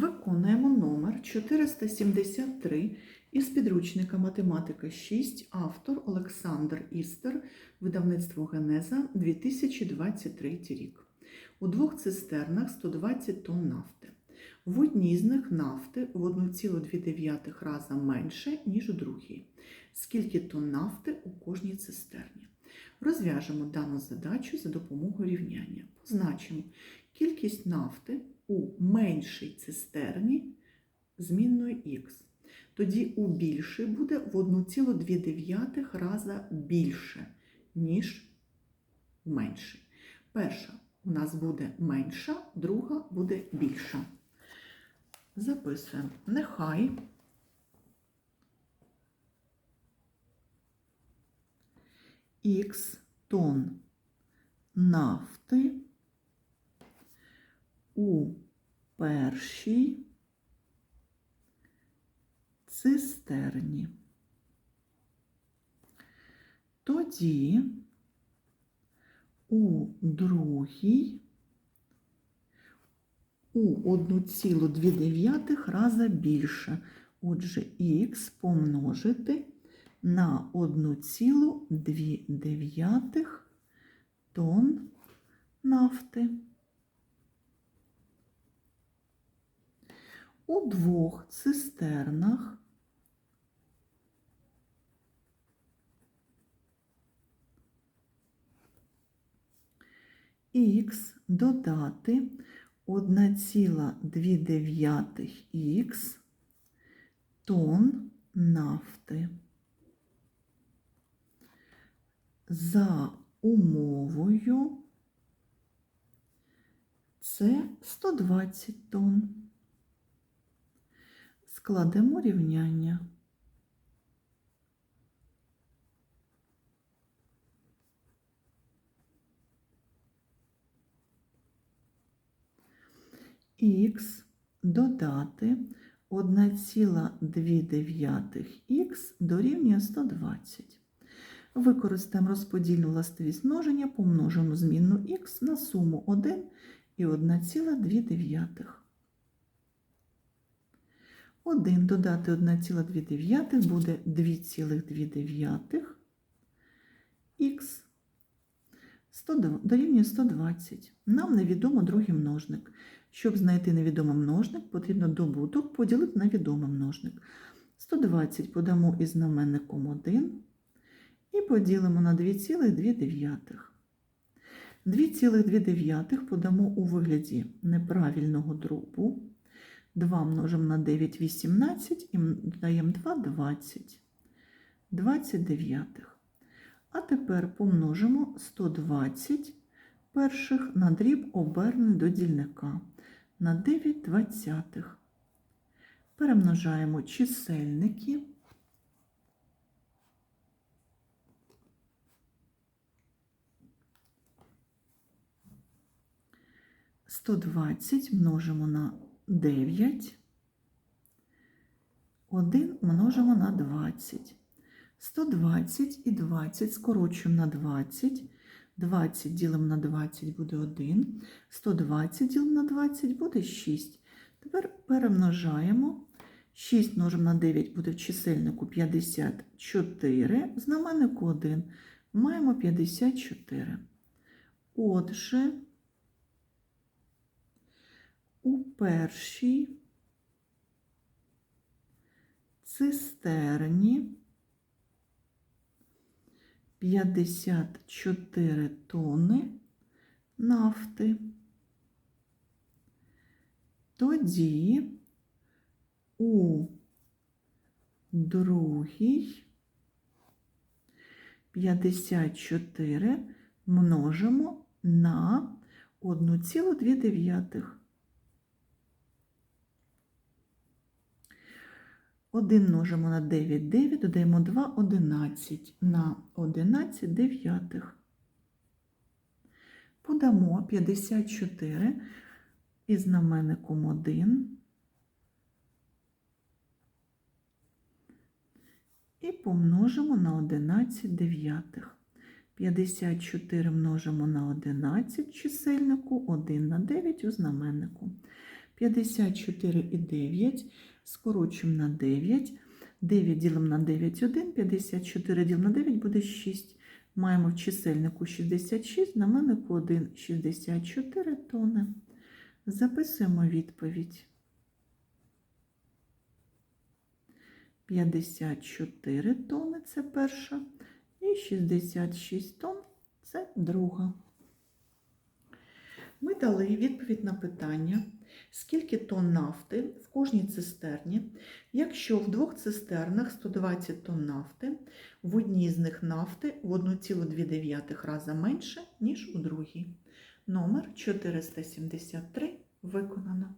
Виконуємо номер 473 із підручника Математика 6, автор Олександр Істер, видавництво Генеза 2023 рік. У двох цистернах 120 тонн нафти. В одній з них нафти в 1,2 рази менше, ніж у другій. Скільки тонн нафти у кожній цистерні? Розв'яжемо дану задачу за допомогою рівняння. Позначимо кількість нафти у меншій цистерні змінною х. Тоді у більшій буде в 1,2 рази більше, ніж у меншій. Перша у нас буде менша, друга буде більша. Записуємо. Нехай х тонн нафти у першій цистерні. Тоді у другій у 1,2 рази більше. Отже, х помножити на 1,2 тонн нафти. У двох цистернах х додати 1,2 х тонн нафти. За умовою це 120 тонн. Складемо рівняння. Х додати 1,2х дорівнює 120. Використаємо розподільну властивість множення, помножимо змінну х на суму 1 і 1,2. 1 додати 1,2 буде 2,2 х дорівнює 120. Нам невідомо другий множник. Щоб знайти невідомий множник, потрібно добуток поділити на відомий множник. 120 подамо із знаменником 1 і поділимо на 2,2. 2,2 подамо у вигляді неправильного дробу. 2 множимо на 9 – 18 і додаємо 2 – 20. 29. А тепер помножимо 120 перших на дріб обернений до дільника на 9 двадцятих. Перемножаємо чисельники. Сто двадцять множимо на 9. 1 множимо на 20. 120 і 20 скорочуємо на 20. 20 ділимо на 20 буде 1. 120 ділимо на 20 буде 6. Тепер перемножаємо. 6 множимо на 9 буде в чисельнику 54. Знаменнику 1. Маємо 54. Отже, у першій цистерні 54 тонни нафти. Тоді у другій 54 множимо на 1,2. 1 множимо на 9 9, додаємо 2 11 на 11 дев'ятих. Подамо 54 із знаменником 1 і помножимо на 11 дев'ятих. 54 множимо на 11 чисельнику, 1 на 9 у знаменнику. 54,9 скорочуємо на 9. 9 ділимо на 9 – 1, 54 ділимо на 9 буде 6. Маємо в чисельнику 66, знаменнику 1 – 64 тони. Записуємо відповідь. 54 тони – це перша, і 66 тонн – це друга. Ми дали відповідь на питання, скільки тонн нафти в кожній цистерні, якщо в двох цистернах 120 тонн нафти, в одній з них нафти в 1,2 рази менше, ніж у другій. Номер 473 виконано.